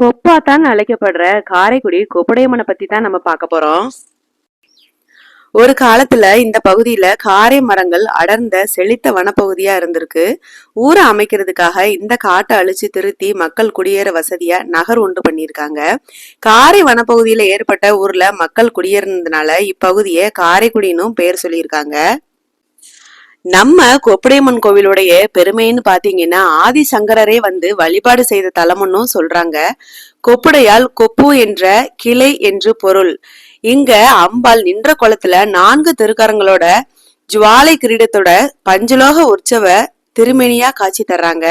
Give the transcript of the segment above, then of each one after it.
கொப்பாத்தான் அழைக்கப்படுற காரைக்குடி கொப்படையம்மனை பத்தி தான் நம்ம பார்க்க போறோம். ஒரு காலத்துல இந்த பகுதியில காரை மரங்கள் அடர்ந்த செழித்த வனப்பகுதியா இருந்திருக்கு. ஊரை அமைக்கிறதுக்காக இந்த காட்டை அழிச்சு திருத்தி மக்கள் குடியேற வசதியா நகர் உண்டு பண்ணியிருக்காங்க. காரை வனப்பகுதியில ஏற்பட்ட ஊர்ல மக்கள் குடியேறினதுனால இப்பகுதியை காரைக்குடினும் பெயர் சொல்லியிருக்காங்க. நம்ம கொப்படையம்மன் கோவிலுடைய பெருமைன்னு பாத்தீங்கன்னா ஆதிசங்கரரே வந்து வழிபாடு செய்த தலம்னும் சொல்றாங்க. கொப்புடையால் கொப்பு என்ற கிளை என்று பொருள். இங்க அம்பாள் நின்ற குளத்துல நான்கு திருக்கரங்களோட ஜுவாலை கிரீடத்தோட பஞ்சலோக உற்சவ திருமேனியா காட்சி தர்றாங்க.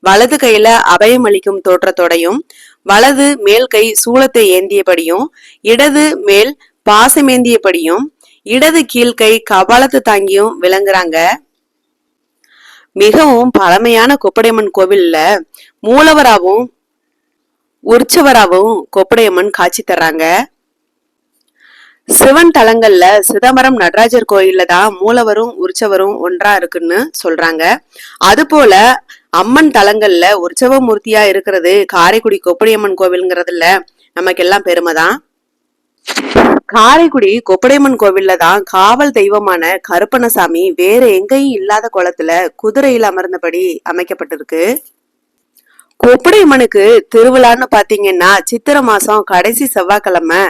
வலது கையில அபயம் அளிக்கும் தோற்றத்தோடையும் வலது மேல் கை சூளத்தை ஏந்தியபடியும் இடது மேல் பாசமேந்தியபடியும் இடது கீழ்கை கபாலத்து தாங்கியும் விளங்குறாங்க. மிகவும் பழமையான கொப்படையம்மன் கோவில்ல மூலவராகவும் உற்சவராகவும் கொப்படையம்மன் காட்சி தர்றாங்க. சிவன் தலங்கள்ல சிதம்பரம் நடராஜர் கோயில்ல தான் மூலவரும் உற்சவரும் ஒன்றா இருக்குன்னு சொல்றாங்க. அது போல அம்மன் தலங்கள்ல உற்சவ மூர்த்தியா இருக்கிறது காரைக்குடி கொப்படையம்மன் கோவில்ங்கிறதுல நமக்கெல்லாம் பெருமை தான். காரைக்குடி கொப்படையம்மன் கோவில்ல தான் காவல் தெய்வமான கருப்பணசாமி வேற எங்கேயும் இல்லாத குளத்துல குதிரையில் அமர்ந்தபடி அமைக்கப்பட்டிருக்கு. கொப்படையம்மனுக்கு திருவிழான்னு பாத்தீங்கன்னா சித்திரை மாசம் கடைசி செவ்வாய்க்கிழமை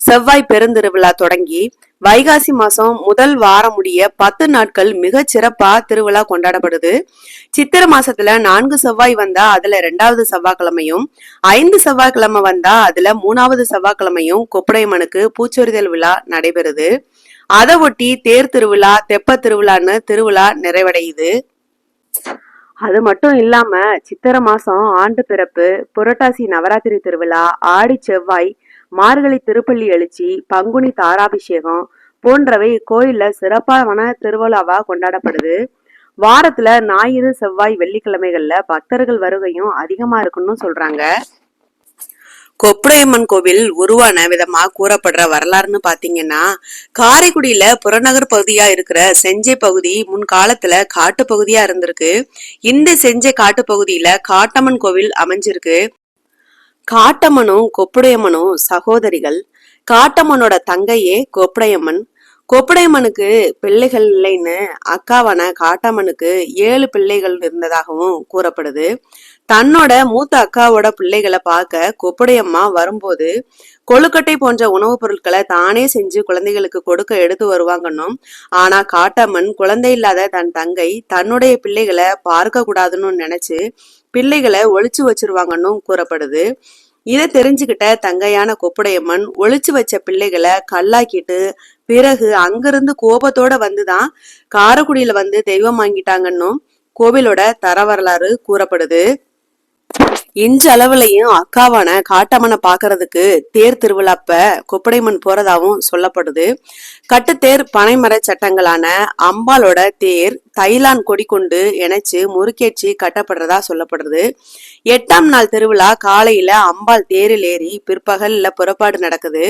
செவ்வாய் பெருந்திருவிழா தொடங்கி வைகாசி மாசம் முதல் வாரம் முடிய பத்து நாட்கள் மிக சிறப்பா திருவிழா கொண்டாடப்படுது. சித்திரை மாசத்துல நான்கு செவ்வாய் வந்தா அதுல ரெண்டாவது செவ்வாய்க்கிழமையும் ஐந்து செவ்வாய்க்கிழமை வந்தா அதுல மூணாவது செவ்வாய்க்கிழமையும் கொப்படையம்மனுக்கு பூச்சொரிதல் விழா நடைபெறுது. அதை ஒட்டி தேர் திருவிழா தெப்ப திருவிழான்னு திருவிழா நிறைவடையுது. அது மட்டும் இல்லாம சித்திரை மாசம் ஆண்டு பிறப்பு புரட்டாசி நவராத்திரி திருவிழா ஆடி செவ்வாய் மார்கழி திருப்பள்ளி எழுச்சி பங்குனி தாராபிஷேகம் போன்றவை கோயில்ல சிறப்பான திருவிழாவா கொண்டாடப்படுது. வாரத்துல ஞாயிறு செவ்வாய் வெள்ளிக்கிழமைகள்ல பக்தர்கள் வருகையும் அதிகமா இருக்குன்னு சொல்றாங்க. கொப்படையம்மன் கோவில் உருவான விதமா கூறப்படுற வரலாறுன்னு பாத்தீங்கன்னா காரைக்குடியில புறநகர் பகுதியா இருக்கிற செஞ்சை பகுதி முன்காலத்துல காட்டு பகுதியா இருந்திருக்கு. இந்த செஞ்சை காட்டு பகுதியில காட்டம்மன் கோவில் அமைஞ்சிருக்கு. காட்டம்மனும் கொப்புடையம்மனும் சகோதரிகள். காட்டம்மனோட தங்கையே கொப்படையம்மன். கொப்படையம்மனுக்கு பிள்ளைகள் இல்லைன்னு அக்காவான காட்டம்மனுக்கு ஏழு பிள்ளைகள் இருந்ததாகவும் கூறப்படுது. தன்னோட மூத்த அக்காவோட பிள்ளைகளை பார்க்க கொப்படையம்மா வரும்போது கொழுக்கட்டை போன்ற உணவுப் பொருட்களை தானே செஞ்சு குழந்தைகளுக்கு கொடுக்க எடுத்து வருவாங்கன்னும் ஆனா காட்டம்மன் குழந்தை இல்லாத தன் தங்கை தன்னுடைய பிள்ளைகளை பார்க்க கூடாதுன்னு நினைச்சு பிள்ளைகளை ஒழிச்சு வச்சிருவாங்கன்னும் கூறப்படுது. இதை தெரிஞ்சுக்கிட்ட தங்கையான கொப்புடையம்மன் ஒழிச்சு வச்ச பிள்ளைகளை கல்லாக்கிட்டு பிறகு அங்கிருந்து கோபத்தோட வந்துதான் காரக்குடியில வந்து தெய்வம் வாங்கிட்டாங்கன்னும் கோவிலோட தர வரலாறு கூறப்படுது. இஞ்ச அளவுலயும் அக்காவான காட்டம்மனை பாக்குறதுக்கு தேர் திருவிழாப்ப கொப்படைமன் போறதாவும் சொல்லப்படுது. கட்டுத்தேர் பனைமர சட்டங்களான அம்பாலோட தேர் தைலான் கொடி கொண்டு இணைச்சு முறுக்கேற்றி கட்டப்படுறதா சொல்லப்படுது எட்டாம் நாள் திருவிழா காலையில அம்பாள் தேரில் ஏறி பிற்பகல்ல புறப்பாடு நடக்குது.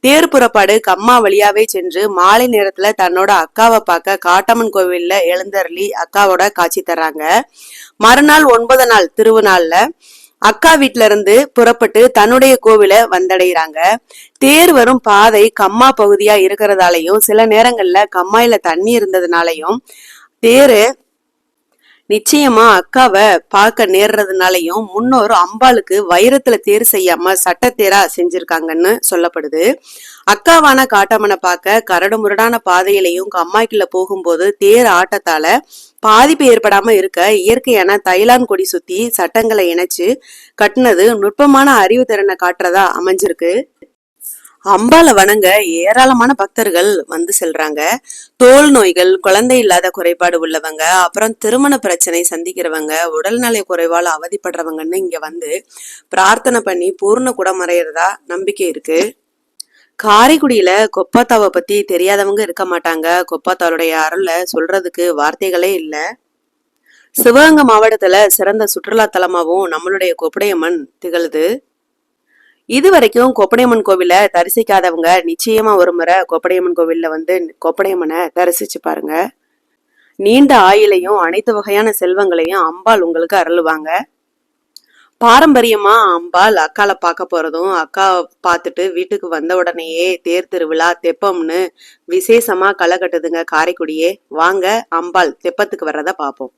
தேர் புறப்பாடு கம்மா வழியாவே சென்று மாலை நேரத்துல தன்னோட அக்காவை பார்க்க காட்டம்மன் கோவில்ல எழுந்தருளி அக்காவோட காட்சி தர்றாங்க. மறுநாள் ஒன்பது நாள் திருவிழால அக்கா வீட்ல இருந்து புறப்பட்டு தன்னுடைய கோவில வந்தடைகிறாங்க. தேர் வரும் பாதை கம்மா பகுதியா இருக்கிறதாலையும் சில நேரங்கள்ல கம்மாயில தண்ணி இருந்ததுனாலையும் தேரு நிச்சயமா அக்காவை பார்க்க நேர்றதுனாலையும் முன்னோர் அம்பாளுக்கு வைரத்துல தேர் செய்யாம சட்டத்தேரா செஞ்சிருக்காங்கன்னு சொல்லப்படுது. அக்காவான காட்டம்மனை பார்க்க கரடு முரடான பாதையிலையும் கம்மாய்க்குள்ள போகும்போது தேர் ஆட்டத்தால பாதிப்பு ஏற்படாம இருக்க இயற்கையான தைலான் கொடி சுத்தி சட்டங்களை இணைச்சு கட்டினது நுட்பமான அறிவு திறனை காட்டுறதா அமைஞ்சிருக்கு. அம்பால வணங்க ஏராளமான பக்தர்கள் வந்து செல்றாங்க. தோல் நோய்கள் குழந்தை இல்லாத குறைபாடு உள்ளவங்க அப்புறம் திருமண பிரச்சனை சந்திக்கிறவங்க உடல்நலை குறைவால் அவதிப்படுறவங்கன்னு இங்க வந்து பிரார்த்தனை பண்ணி பூர்ண குடமறையிறதா நம்பிக்கை இருக்கு. காரைக்குடியில கொப்பாத்தாவை பத்தி தெரியாதவங்க இருக்க மாட்டாங்க. கொப்பாத்தாவுடைய அருள சொல்றதுக்கு வார்த்தைகளே இல்லை. சிவகங்கை மாவட்டத்துல சிறந்த சுற்றுலா தலமாகவும் நம்மளுடைய கொப்படையம்மன் திகழுது. இது வரைக்கும் கொப்படையம்மன் கோவில தரிசிக்காதவங்க நிச்சயமா ஒரு முறை கொப்படையம்மன் கோவில்ல வந்து கொப்படையம்மனை தரிசிச்சு பாருங்க. நீண்ட ஆயிலையும் அனைத்து வகையான செல்வங்களையும் அம்பாள் உங்களுக்கு அருளுவாங்க. பாரம்பரியமா அம்பாள் அக்கால பார்க்க போறதும் அக்கா பார்த்துட்டு வீட்டுக்கு வந்த உடனேயே தேர் திருவிழா தெப்பம்னு விசேஷமா களை கட்டுதுங்க காரைக்குடியே. வாங்க அம்பாள் தெப்பத்துக்கு வர்றத பார்ப்போம்.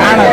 நானா